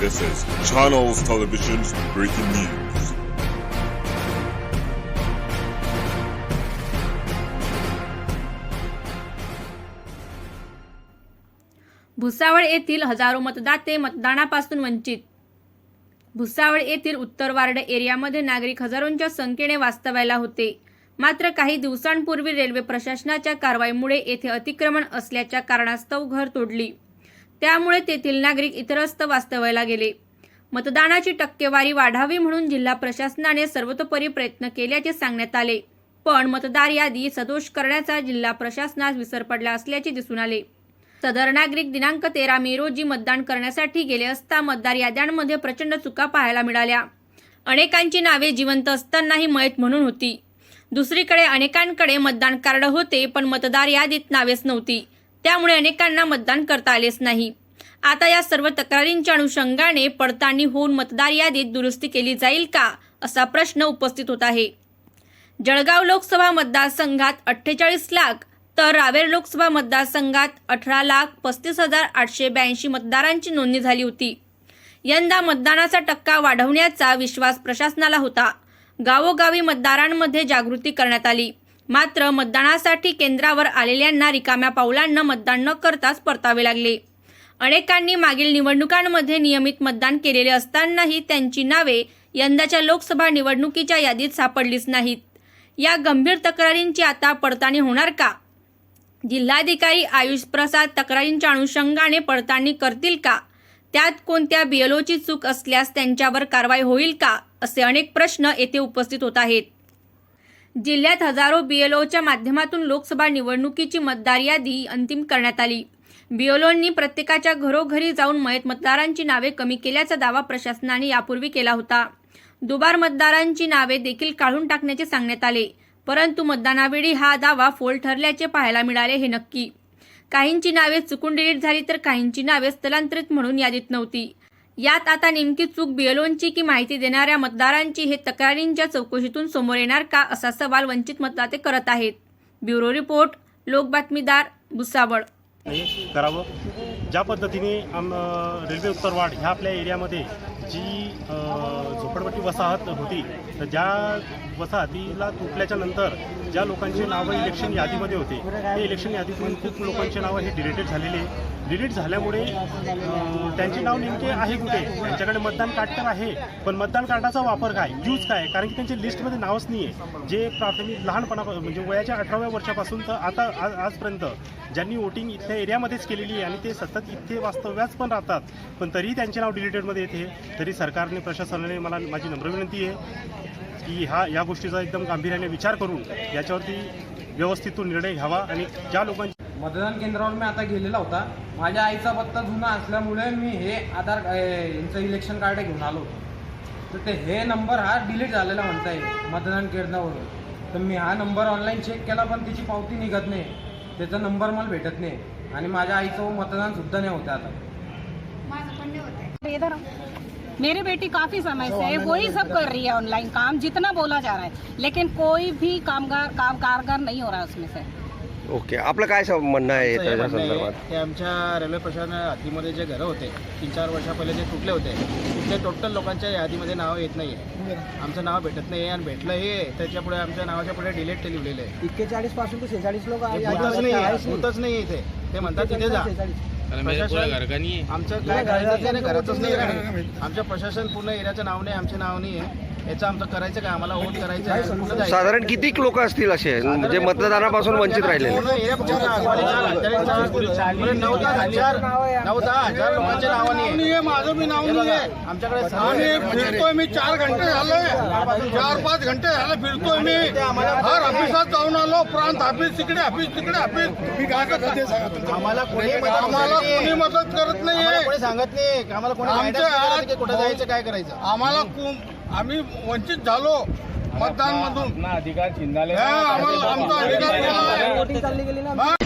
This is Channels Television's breaking news. Bhusawal येथील हजारो मतदाते मतदानापासून वंचित. भुसावळ येथील उत्तर वार्ड एरियामध्ये नागरिक हजारोंच्या संख्येने वास्तव्याला होते. मात्र काही दिवसांपूर्वी रेल्वे प्रशासनाच्या कारवाईमुळे येथे अतिक्रमण असल्याच्या कारणास्तव घर तोडली. त्यामुळे तेथील नागरिक इतरस्त वास्तव्याला गेले. मतदानाची टक्केवारी वाढावी म्हणून जिल्हा प्रशासनाने सर्वतोपरी प्रयत्न केल्याचे सांगण्यात आले. पण मतदार यादी सदोष करण्याचा जिल्हा प्रशासनास विसर पडला असल्याचे दिसून आले. सदर नागरिक दिनांक तेरा मे रोजी मतदान करण्यासाठी गेले असता मतदार याद्यांमध्ये प्रचंड चुका पाहायला मिळाल्या. अनेकांची नावे जिवंत असतानाही मयत म्हणून होती. दुसरीकडे अनेकांकडे मतदान कार्ड होते पण मतदार यादीत नावेच नव्हती. त्यामुळे अनेकांना मतदान करता आलेच नाही. आता या सर्व तक्रारींच्या अनुषंगाने पडताळणी होऊन मतदार यादीत दुरुस्ती केली जाईल का असा प्रश्न उपस्थित होत आहे. जळगाव लोकसभा मतदारसंघात अठ्ठेचाळीस लाख तर रावेर लोकसभा मतदारसंघात अठरा लाख पस्तीस हजार आठशे ब्याऐंशी मतदारांची नोंदणी झाली होती. यंदा मतदानाचा टक्का वाढवण्याचा विश्वास प्रशासनाला होता. गावोगावी मतदारांमध्ये जागृती करण्यात आली. मात्र मतदानासाठी केंद्रावर आलेल्यांना रिकाम्या पावलांना मतदान न करताच परतावे लागले. अनेकांनी मागील निवडणुकांमध्ये नियमित मतदान केलेले असतानाही त्यांची नावे यंदाच्या लोकसभा निवडणुकीच्या यादीत सापडलीच नाहीत. या गंभीर तक्रारींची आता पडताळणी होणार का? जिल्हाधिकारी आयुष प्रसाद तक्रारींच्या अनुषंगाने पडताळणी करतील का? त्यात कोणत्या बीएलओची चूक असल्यास त्यांच्यावर कारवाई होईल का? असे अनेक प्रश्न येथे उपस्थित होत आहेत. जिल्ह्यात हजारो बीएलओच्या माध्यमातून लोकसभा निवडणुकीची मतदार यादी अंतिम करण्यात आली. बीएलओंनी प्रत्येकाच्या घरोघरी जाऊन मयत मतदारांची नावे कमी केल्याचा दावा प्रशासनाने यापूर्वी केला होता. दुबार मतदारांची नावे देखील काढून टाकण्याचे सांगण्यात आले परंतु मतदानावेळी हा दावा फोल ठरल्याचे पाहायला मिळाले हे नक्की. काहींची नावे चुकून डिलीट झाली तर काहींची नावे स्थलांतरित म्हणून यादीत नव्हती. यात आता नेमकी चूक बिएलोंची की माहिती देणाऱ्या मतदारांची हे तक्रारींच्या चौकशीतून समोर येणार का असा सवाल वंचित मतदाते करत आहेत. ब्युरो रिपोर्ट लोक बातमीदार भुसावळ. करावं. ज्या पद्धतीने आम रेल्वे उत्तरवाड ह्या आपल्या एरियामध्ये जी झोपडपट्टी वसाहत होती तर ज्या वसाहतीला तुटल्याच्या नंतर ज्या लोकांची नावं इलेक्शन यादीमध्ये होते ते इलेक्शन यादीतून खूप लोकांची नावं हे डिलेटेड झालेली डिलीट झाल्यामुळे त्यांचे नाव नेमके आहे कुठे? त्यांच्याकडे मतदान कार्ड तर आहे पण मतदान कार्डाचा वापर काय? यूज काय? कारण की त्यांच्या लिस्टमध्ये नावच नाही आहे जे प्राथमिक लहानपणापासून म्हणजे वयाच्या अठराव्या वर्षापासून तर आता आज आजपर्यंत ज्यांनी वोटिंग इथल्या एरियामध्येच केलेली आहे आणि ते सतत इथे वास्तव्यास पण राहतात पण तरीही त्यांचे नाव डिलीटेडमध्ये येते. तरी सरकारने प्रशासनाने मला माझी नम्र विनंती आहे की हा या गोष्टीचा एकदम गांभीर्याने विचार करून याच्यावरती व्यवस्थित तो निर्णय घ्यावा आणि ज्या लोकांची मतदान केंद्रावर मी आता गेलेला होता. माझ्या आईचा पत्ता जुना असल्यामुळे मी हे आधार यांचं इलेक्शन कार्ड घेऊन आलो होतो. तर ते हे नंबर हा डिलीट झालेला म्हणताय मतदान केंद्रावरून. तर मी हा नंबर ऑनलाईन चेक केला पण तिची पावती निघत नाही. त्याचा नंबर मला भेटत नाही. आणि माझ्या आईचं मतदान सुद्धा नाही होतं आता. मेरी बेटी काफी समय से वही सब कर रही है ऑनलाइन काम जितना बोला जा रहा है. लेकिन कोई भी कामगार काम कारगर नहीं हो रहा है उसमें से. ओके. आपलं काय सं- म्हणणं आहे आमचं हे त्याच्या म्हणणं आहे संदर्भात? की आमच्या रेल्वे प्रशासन हद्दीमध्ये जे घरं होते तीन चार वर्षापहिले जे तुटले होते तिथले टोटल लोकांच्या यादीमध्ये नाव येत नाही आहे आमचं नाव भेटत नाही आहे आणि भेटलंही आहे त्याच्यापुढे आमच्या नावाच्या पुढे डिलीट ते लिहिलेलं आहे. एक्केचाळीसपासून ते सेहेचाळीस लोक होतच नाही आहे, होतच नाही. आहे इथे. ते म्हणतात तिथे जा. आमचं काय करायचं नाही घरातच नाही आहे. आमच्या प्रशासन पूर्ण एरियाचं नाव नाही आमचे नाव नाही आहे याचं आमचं करायचं काय आम्हाला वोट करायचं आहे कुठं जायचं? साधारण किती लोक असतील असे जे मतदानापासून वंचित राहिलेले पूर्ण एरिया पूर्ण आजूबाजूच्या चार- म्हणजे नऊ दहा हजार नऊ दहा हजार लोकांच्या नावाने आहे. माझं मी नाव हे बघा, आहे आणि फिरतोय मी चार घंटे झाले चार पाच घंटे झाले फिरतोय मी हर ऑफिसात जाऊन आलो प्रांत ऑफिस तिकडे ऑफिस तिकडे ऑफिस मी काय करते आम्हाला कोणी मदत आम्हाला करत नाही. कोणी मदत करत कोणी सांगत नाही आम्हाला कोणी आमच्या नाही कुठं जायचं काय करायचं. आम्हाला आम्ही वंचित झालो मतदान मधून आम्हाला आमचा अधिकार